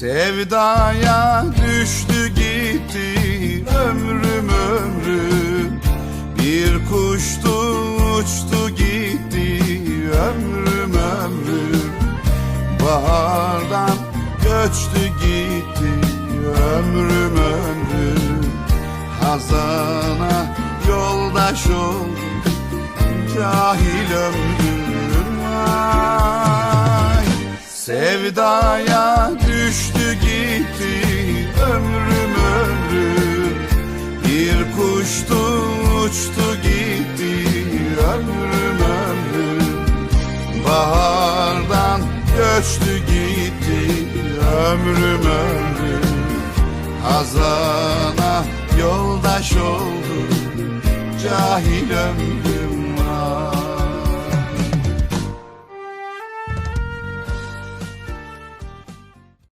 Sevdaya düştü gitti ömrüm ömrüm Bir kuştu uçtu gitti ömrüm ömrüm Bahardan göçtü gitti ömrüm ömrüm Hazana yoldaş oldu cahil ömrüm ay. Sevdaya uçtu gitti ömrüm ömrüm. Bahardan göçtü gitti ömrüm ömrüm. Hazana yoldaş oldu cahil ömrüm